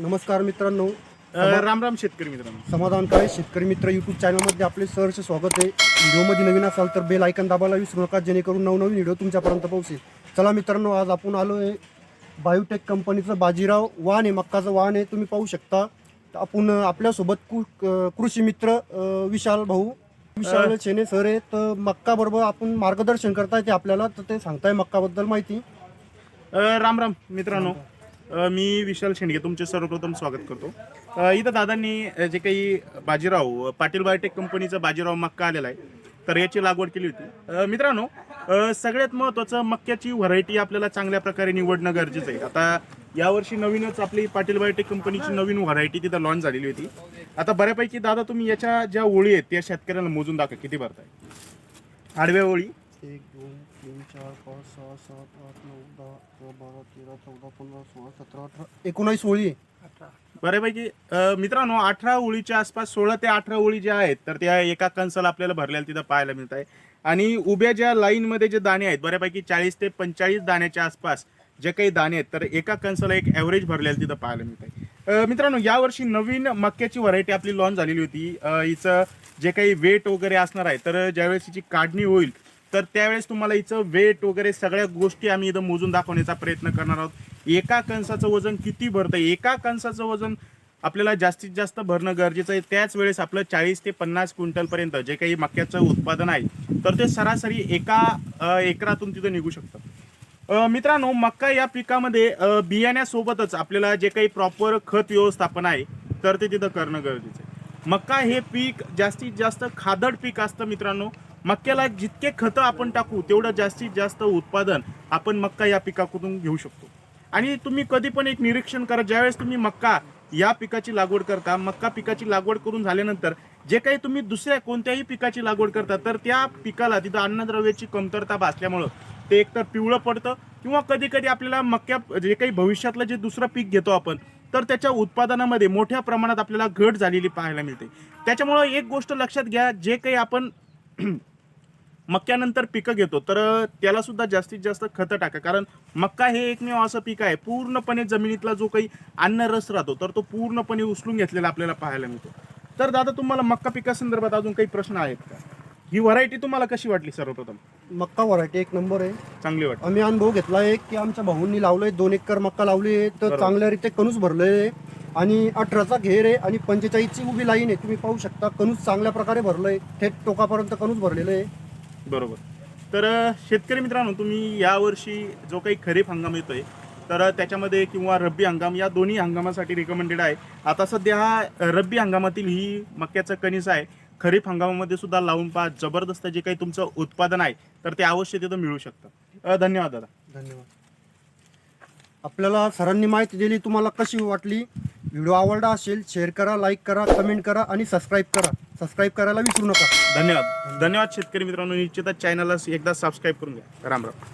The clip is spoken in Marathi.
नमस्कार मित्रांनो. अ, राम राम शेतकरी मित्रांनो. समाधान काय शेतकरी मित्र यूट्यूब चॅनलमध्ये आपले सहर्ष स्वागत आहे. व्हिडिओमध्ये नवीन असाल तर बेल आयकन दाबायला विसरू नका जेणेकरून नवनवीन व्हिडिओ तुमच्यापर्यंत पोहोचेल. चला मित्रांनो आज आपण आलो आहे बायोटेक कंपनीचं बाजीराव वाहन आहे मक्काचं वाहन आहे तुम्ही पाहू शकता. तर आपण अं, आपल्यासोबत कु कृषी मित्र अं, विशाल भाऊ. विशाल शेने सर आहे तर मक्का बरोबर आपण मार्गदर्शन करता येते आपल्याला तर ते सांगताय मक्काबद्दल माहिती. अ, राम राम मित्रांनो. मी विशाल शेंडगे तुमचे सर्वप्रथम स्वागत करतो. इथं दादांनी जे काही बाजीराव पाटील बायोटेक कंपनीचं बाजीराव मक्का आलेला आहे तर याची लागवड केली होती. मित्रांनो सगळ्यात महत्त्वाचं मक्याची व्हरायटी आपल्याला चांगल्या प्रकारे निवडणं गरजेचं आहे. आता यावर्षी नवीनच आपली पाटील बायोटेक कंपनीची नवीन व्हरायटी तिथं लॉन्च झालेली होती. आता बऱ्यापैकी दादा तुम्ही याच्या ज्या ओळी आहेत त्या शेतकऱ्यांना मोजून दाखवा किती भरताय? आडव्या ओळी एक दोन तीन चार पाच सहा सात आठ नऊ दहा अकरा बारा तेरा चौदा पंधरा सोळा सतरा अठरा एकोणावीस ओळी. आहे. बऱ्यापैकी अ, मित्रांनो अठरा ओळीच्या आसपास सोळा ते अठरा ओळी ज्या आहेत तर त्या एका कणसाला आपल्याला भरलेल्या तिथं पाहायला मिळत आहे आणि उभ्या ज्या लाईनमध्ये जे दाणे आहेत बऱ्यापैकी चाळीस ते पंचेचाळीस दाण्याच्या आसपास जे काही दाणे आहेत तर एका कणसाला एक ॲव्हरेज भरलेलं तिथं पाहायला मिळत आहे अ, मित्रांनो यावर्षी नवीन मक्याची व्हरायटी आपली लॉन्च झालेली होती. अ, हिचं जे काही वेट वगैरे असणार आहे तर ज्यावेळेस हिची काढणी होईल तर त्यावेळेस तुम्हाला हिचं वेट वगैरे सगळ्या गोष्टी आम्ही इथं मोजून दाखवण्याचा प्रयत्न करणार आहोत. एका कणसाचं वजन किती भरतं एका कणसाचं वजन आपल्याला जास्तीत जास्त भरणं गरजेचं आहे. त्याच वेळेस आपलं चाळीस ते पन्नास क्विंटलपर्यंत जे काही मक्याचं उत्पादन आहे तर ते सरासरी एका एकरातून तिथं निघू शकतं. मित्रांनो मक्का या पिकामध्ये बियाण्यासोबतच आपल्याला जे काही प्रॉपर खत व्यवस्थापन आहे तर ते तिथं करणं गरजेचं आहे. मक्का हे पीक जास्तीत जास्त खादड पीक असतं मित्रांनो. मक्याला जितके खतं आपण टाकू तेवढं जास्तीत जास्त उत्पादन आपण मक्का या पिकाकडून घेऊ शकतो. आणि तुम्ही कधी पण एक निरीक्षण करा ज्यावेळेस तुम्ही मक्का या पिकाची लागवड करता मक्का पिकाची लागवड करून झाल्यानंतर जे काही तुम्ही दुसऱ्या कोणत्याही पिकाची लागवड करता तर त्या पिकाला तिथं अन्नद्रव्याची कमतरता भासल्यामुळं ते एकतर पिवळं पडतं किंवा कधी कधी आपल्याला मक्या जे काही भविष्यातलं जे दुसरं पीक घेतो आपण तर त्याच्या उत्पादनामध्ये मोठ्या प्रमाणात आपल्याला घट झालेली पाहायला मिळते. त्याच्यामुळं एक गोष्ट लक्षात घ्या जे काही आपण मक्यानंतर पिकं घेतो तर त्याला सुद्धा जास्तीत जास्त खतं टाका. कारण मक्का हे एकमेव असं पीक आहे पूर्णपणे जमिनीतला जो काही अन्न रस राहतो तर तो पूर्णपणे उचलून घेतलेला आपल्याला पाहायला मिळतो. तर दादा तुम्हाला मक्का पिकासंदर्भात अजून काही प्रश्न आहेत का? ही व्हरायटी तुम्हाला कशी वाटली सर्वप्रथम? मक्का व्हरायटी एक नंबर आहे. चांगली वाटली. आम्ही अनुभव घेतला आहे की आमच्या भाऊंनी लावलंय दोन एकर मक्का लावली आहे तर बरोबर. चांगल्या रीते कणूस भरले आहे आणि अठराचा घेर आहे आणि पंचेचाळीसची उभी लाईन आहे. तुम्ही पाहू शकता कणूस चांगल्या प्रकारे भरलंय. थेट टोकापर्यंत कणूस भरलेलं आहे. बरोबर. तर शेतकरी मित्रांनो तुम्ही यावर्षी जो काही खरीप हंगाम येतोय तर त्याच्यामध्ये किंवा रब्बी हंगाम या दोन्ही हंगामासाठी रिकमेंडेड आहे. आता सध्या हा रब्बी हंगामातील ही मक्याचं कणीस आहे. खरीप हंगामामध्ये सुद्धा लावून पहा जबरदस्त जे काही तुमचं उत्पादन आहे तर ते अवश्य तिथं मिळू शकतं. धन्यवाद दादा. धन्यवाद. आपल्याला सरांनी माहिती दिली तुम्हाला कशी वाटली? व्हिडिओ आवडला असेल शेअर करा लाईक करा कमेंट करा आणि सबस्क्राईब करा. सबस्क्राईब करायला विसरू नका. धन्यवाद. धन्यवाद शेतकरी मित्रांनो. निश्चितच चॅनलला एकदा सबस्क्राईब करून घ्या. राम राम.